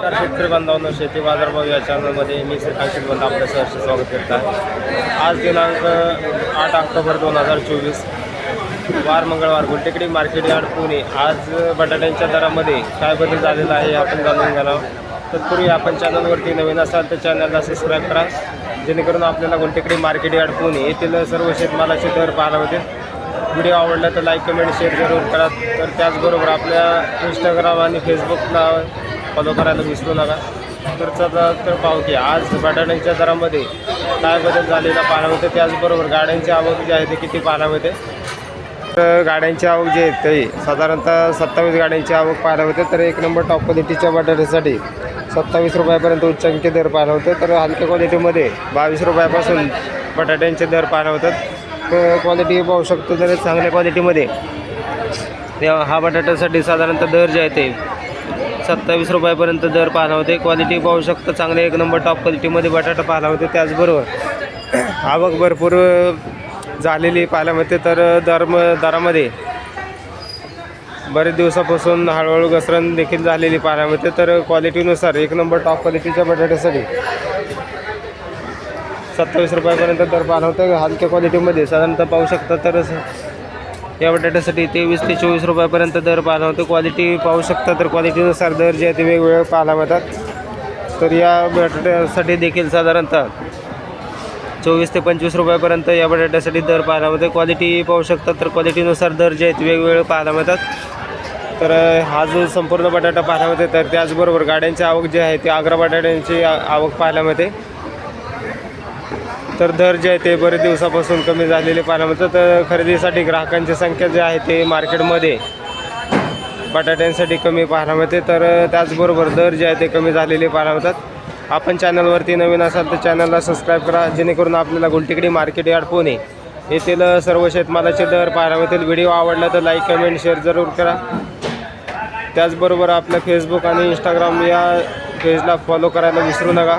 नमस्कार शेतकरी बांधवांनो शेती बाजारभाव या चॅनलमध्ये मी श्रीकांत बंद आपलं सहर्ष स्वागत करत आहे. आज दिनांक आठ ऑक्टोबर दोन हजार चोवीस वार मंगळवार गुलटेकडी मार्केट यार्ड पुणे. आज बटाट्यांच्या दरामध्ये काय बदल झालेला आहे आपण जाणून घ्यावं तत्पूर्वी आपण चॅनलवरती नवीन असाल तर चॅनलला सबस्क्राईब करा जेणेकरून आपल्याला गुलटेकडी मार्केट यार्ड पुणे येथील सर्व शेतमालाचे दर पाहायला होते व्हिडिओ आवडला तर लाईक कमेंट शेअर जरूर करा. तर त्याचबरोबर आपल्या इंस्टाग्राम आणि फेसबुकला फॉलो करायला विसरू नका तर चला तर पाहू की आज बटाट्यांच्या दरामध्ये काय बदल झालेला पाहायला मिळते त्याचबरोबर गाड्यांची आवक जी आहे ते किती पाहायला मिळते? तर गाड्यांची आवक जी आहे ते साधारणतः सत्तावीस गाड्यांची आवक पाहायला मिळते. तर एक नंबर टॉप क्वालिटीच्या बटाट्यासाठी सत्तावीस रुपयापर्यंत उच्चांकी दर पाहायला होते तर हलक्या क्वालिटीमध्ये बावीस रुपयापासून बटाट्यांचे दर पाहायला होतात क्वालिटी पाहू शकतो तर चांगल्या क्वालिटीमध्ये हा बटाट्यासाठी साधारणतः दर जे आहे ते सत्तावीस रुपयापर्यंत दर पाहायला होते. क्वालिटी पाहू शकतं चांगले एक नंबर टॉप क्वालिटीमध्ये बटाटा पाहायला होते त्याचबरोबर आवक भरपूर झालेली पाहायला मिळते. तर दर दरामध्ये बरेच दिवसापासून हळूहळू घसरण देखील झालेली पाहायला मिळते. तर क्वालिटीनुसार एक नंबर टॉप क्वालिटीच्या बटाट्यासाठी सत्तावीस रुपयापर्यंत दर पाहायला होते. हलक्या क्वालिटीमध्ये साधारणतः पाहू शकता तर या बटाट्यासाठी तेवीस ते चोवीस रुपयापर्यंत दर पाहायला होतं क्वालिटी पाहू शकता तर क्वालिटीनुसार दर जे आहे ते वेगवेगळे पाहायला मिळतात. तर या बटाट्यासाठी देखील साधारणतः चोवीस ते पंचवीस रुपयापर्यंत या बटाट्यासाठी दर पाहायला मिळते. क्वालिटी पाहू शकता तर क्वालिटीनुसार दर जे आहेत वेगवेगळे पाहायला मिळतात. तर हा जो संपूर्ण बटाटा पाहायला मिळते तर त्याचबरोबर गाड्यांची आवक जी आहे ती आग्रा बटाट्यांची आवक पाहायला मिळते. तर दर जे आहे ते बरेच दिवसापासून कमी झालेले पाहायला मिळतं तर खरेदीसाठी ग्राहकांची संख्या जी आहे ते मार्केटमध्ये बटाट्यांसाठी कमी पाहायला मिळते. तर त्याचबरोबर दर जे आहे ते कमी झालेले पाहायला मिळतात. आपण चॅनलवरती नवीन असाल तर चॅनलला सबस्क्राईब करा जेणेकरून आपल्याला गुलटेकडी मार्केट यार्ड पुणे येथील सर्व शेतमालाचे दर पाहायला मिळतील. व्हिडिओ आवडला तर लाईक कमेंट शेअर जरूर करा. त्याचबरोबर आपल्या फेसबुक आणि इंस्टाग्राम या पेजला फॉलो करायला विसरू नका.